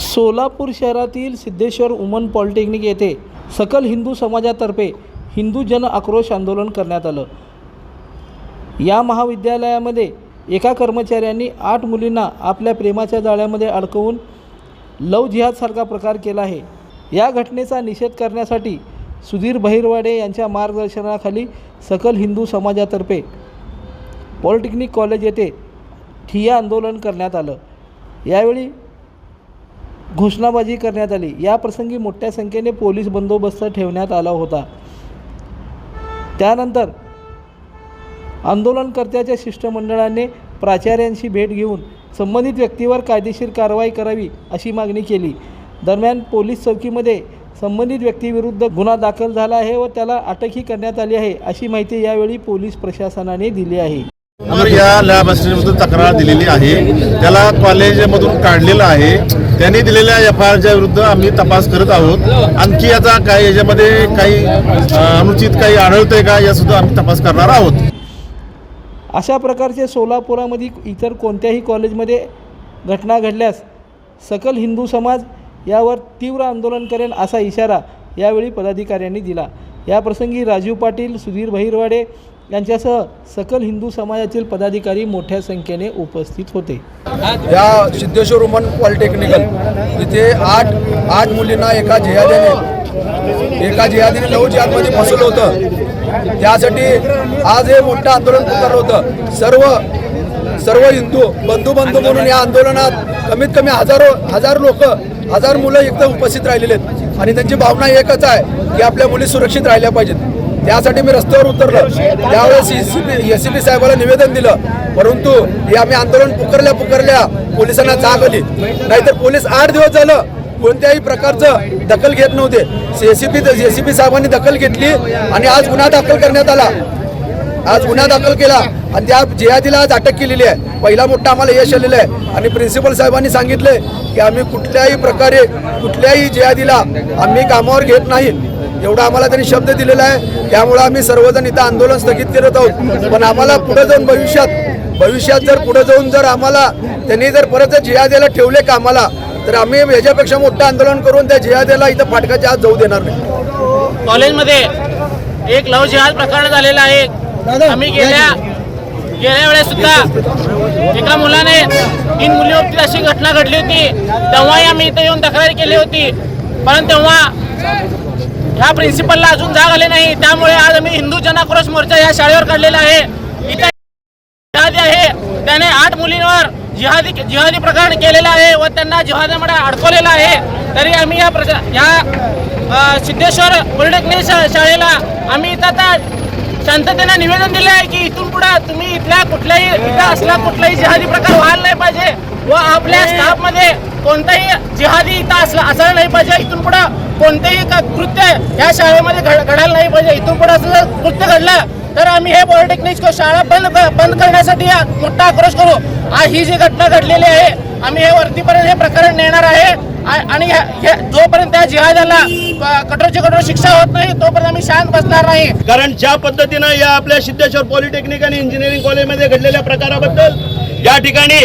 सोलापूर शहरातील सिद्धेश्वर उमन पॉलिटेक्निक येथे सकल हिंदू समाजातर्फे हिंदू जन आक्रोश आंदोलन करण्यात आलं. या महाविद्यालयामध्ये एका कर्मचाऱ्यांनी आठ मुलींना आपल्या प्रेमाच्या जाळ्यामध्ये अडकवून लव जिहादसारखा प्रकार केला आहे. या घटनेचा निषेध करण्यासाठी सुधीर बहिरवाडे यांच्या मार्गदर्शनाखाली सकल हिंदू समाजातर्फे पॉलिटेक्निक कॉलेज येथे ठिय्या आंदोलन करण्यात आलं. यावेळी घोषणाबाजी करण्यात आली. या प्रसंगी मोठ्या संख्येने पोलीस बंदोबस्त ठेवण्यात आला होता. त्यानंतर आंदोलनकर्त्याच्या शिष्टमंडळाने प्राचार्यांशी भेट घेऊन संबंधित व्यक्तीवर कायदेशीर कारवाई करावी अशी मागणी केली. दरम्यान पोलीस चौकीमध्ये संबंधित व्यक्तीविरुद्ध गुन्हा दाखल झाला आहे व त्याला अटकही करण्यात आली आहे अशी माहिती यावेळी पोलीस प्रशासनाने दिली आहे. या लॅब असिस्टंटमधून तक्रार दिलेली आहे. त्याला कॉलेजमधून काढलेलं आहे. त्यांनी दिलेल्या एफ आय आरच्या विरुद्ध आम्ही तपास करत आहोत. आणखी याचा काही याच्यामध्ये काही अनुचित काही आढळतंय का यासुद्धा आम्ही तपास करणार आहोत. अशा प्रकारचे सोलापुरामध्ये इतर कोणत्याही कॉलेजमध्ये घटना घडल्यास सकल हिंदू समाज यावर तीव्र आंदोलन करेल असा इशारा यावेळी पदाधिकाऱ्यांनी दिला. याप्रसंगी राजीव पाटील सुधीर बहिरवाडे यांच्यासह सकल हिंदू समाजातील पदाधिकारी मोठ्या संख्येने उपस्थित होते. या सिद्धेश्वर वुमन पॉलिटेक्निकल तिथे आठ आठ मुलींना एका जिहादीने एका जिहादीने नऊ जिहादमध्ये फसवलं होतं. त्यासाठी आज हे मोठं आंदोलन पुकारलं होतं. सर्व सर्व हिंदू बंधू बंधू म्हणून या आंदोलनात कमीत कमी हजारो हजार लोक हजार मुलं एकदम उपस्थित राहिलेले आहेत. आणि त्यांची भावना एकच आहे की आपल्या मुली सुरक्षित राहिल्या पाहिजेत. त्यासाठी मी रस्त्यावर उतरलो. त्यावेळेस एसीपी पी साहेबाला निवेदन दिलं. परंतु हे आम्ही आंदोलन पुकारल्या पुकारल्या पोलिसांना जाग आली. नाहीतर पोलीस आठ दिवस झालं कोणत्याही प्रकारचं दखल घेत नव्हते. एसीपी एसीपी साहेबांनी दखल घेतली आणि आज गुन्हा दाखल करण्यात आला. आज गुन्हा दाखल केला. आणि त्या जिहादीला आज अटक केलेली आहे. पहिला मोठा आम्हाला यश आलेलं आहे. आणि प्रिन्सिपल साहेबांनी सांगितले की आम्ही कुठल्याही प्रकारे कुठल्याही जिहादीला आम्ही कामावर घेत नाही. एवढा आम्हाला त्यांनी शब्द दिलेला आहे. त्यामुळे आम्ही सर्वजण इथं आंदोलन स्थगित करत आहोत. पण आम्हाला पुढे जाऊन भविष्यात भविष्यात जर पुढे जाऊन जर आम्हाला त्यांनी जर परत जर जिहाद्याला ठेवले कामाला तर आम्ही याच्यापेक्षा मोठं आंदोलन करून त्या जिहाद्याला इथं फाटकाच्या आत जाऊ देणार नाही. कॉलेजमध्ये एक लव जिहाद प्रकरण झालेलं आहे. आम्ही गेल्या गेल्या वेळेस सुद्धा एका मुलाने तीन मुली होती अशी घटना घडली होती. तेव्हाही आम्ही इथे येऊन तक्रार केली होती. पण तेव्हा ह्या प्रिन्सिपलला अजून जाग आले नाही. त्यामुळे आज आम्ही हिंदू जनाक्रोश मोर्चा या शाळेवर काढलेला आहे. इथे जिहादी आहे. त्याने आठ मुलींवर जिहादी जिहादी प्रकरण केलेलं आहे व त्यांना जिहादामध्ये अडकवलेलं आहे. तरी आम्ही या प्रचार या सिद्धेश्वर पॉलिटेक्निक शा- शाळेला आम्ही इथं शांततेनं निवेदन दिले आहे की इथून पुढे तुम्ही इथल्या कुठल्याही इथं असला कुठलाही जिहादी प्रकार व्हायला नाही पाहिजे व आपल्या स्टाफमध्ये कोणताही जिहादी इथं असला असायला नाही पाहिजे. इथून पुढे कोणतेही कृत्य या शाळेमध्ये घड घडायला नाही पाहिजे. इथून पुढे असं कृत्य घडलं तर आम्ही हे पॉलिटेक्निक शाळा बंद बंद करण्यासाठी मोठा आक्रोश करू. आज ही जी घटना घडलेली आहे आम्ही हे वरतीपर्यंत हे प्रकरण नेणार आहे. आणि जोपर्यंत त्या जिहादाला कठोरची कठोर शिक्षा होत नाही तोपर्यंत आम्ही शांत बसणार नाही. कारण ज्या पद्धतीनं या आपल्या सिद्धेश्वर पॉलिटेक्निक आणि इंजिनिअरिंग कॉलेजमध्ये घडलेल्या प्रकाराबद्दल या ठिकाणी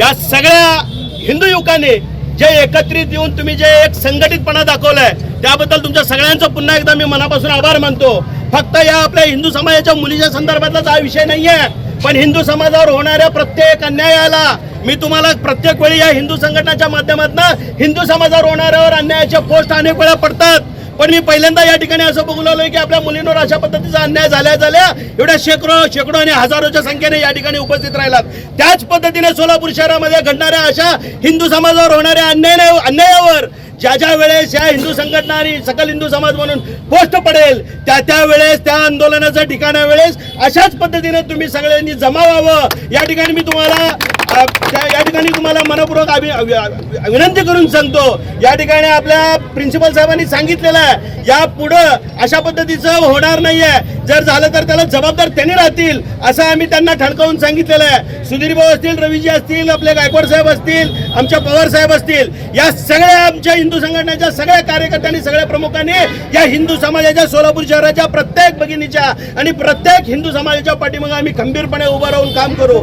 या सगळ्या हिंदू युवकांनी जे एकत्रित येऊन तुम्ही जे एक संघटितपणा दाखवलाय त्याबद्दल तुमच्या सगळ्यांचं पुन्हा एकदा मी मनापासून आभार मानतो. फक्त या आपल्या हिंदू समाजाच्या मुलीच्या संदर्भातलाच हा विषय नाही आहे पण हिंदू समाजावर होणाऱ्या प्रत्येक अन्यायाला मी तुम्हाला प्रत्येक वेळी या हिंदू संघटनाच्या माध्यमातून हिंदू समाजावर होणाऱ्यावर अन्यायाच्या पोस्ट अनेक वेळा पडतात. पण मी पहिल्यांदा या ठिकाणी असं बघू लागलोय की आपल्या मुलींवर अशा पद्धतीचा अन्याय झाल्या झाल्या. एवढ्या शेकडो शेकडो आणि हजारोच्या संख्येने या ठिकाणी उपस्थित राहिलात. त्याच पद्धतीने सोलापूर शहरामध्ये घडणाऱ्या अशा हिंदू समाजावर होणाऱ्या अन्याय अन्यायावर ज्या ज्या वेळेस या हिंदू संघटना आणि सकल हिंदू समाज म्हणून पोस्ट पडेल त्या त्या वेळेस त्या आंदोलनाचं ठिकाणा वेळेस अशाच पद्धतीने तुम्ही सगळ्यांनी जमा व्हावं या ठिकाणी मी तुम्हाला त्या- या ठिकाणी तुम्हाला मनपूर्वक विनंती करून सांगतो. या ठिकाणी आपल्या प्रिन्सिपल साहेबांनी सांगितलेलं आहे या पुढं अशा पद्धतीचं होणार नाहीये. जर झालं तर त्याला जबाबदार त्यांनी राहतील असं आम्ही त्यांना ठणकावून सांगितलेलं आहे. सुधीर भाऊ असतील रवीजी असतील आपले गायकवाड साहेब असतील आमच्या पवार साहेब असतील या सगळ्या आमच्या हिंदू संघटनेच्या सगळ्या कार्यकर्त्यांनी सगळ्या प्रमुखांनी या हिंदू समाजाच्या सोलापूर शहराच्या प्रत्येक भगिनीच्या आणि प्रत्येक हिंदू समाजाच्या पाठीमागे आम्ही खंबीरपणे उभं राहून काम करू.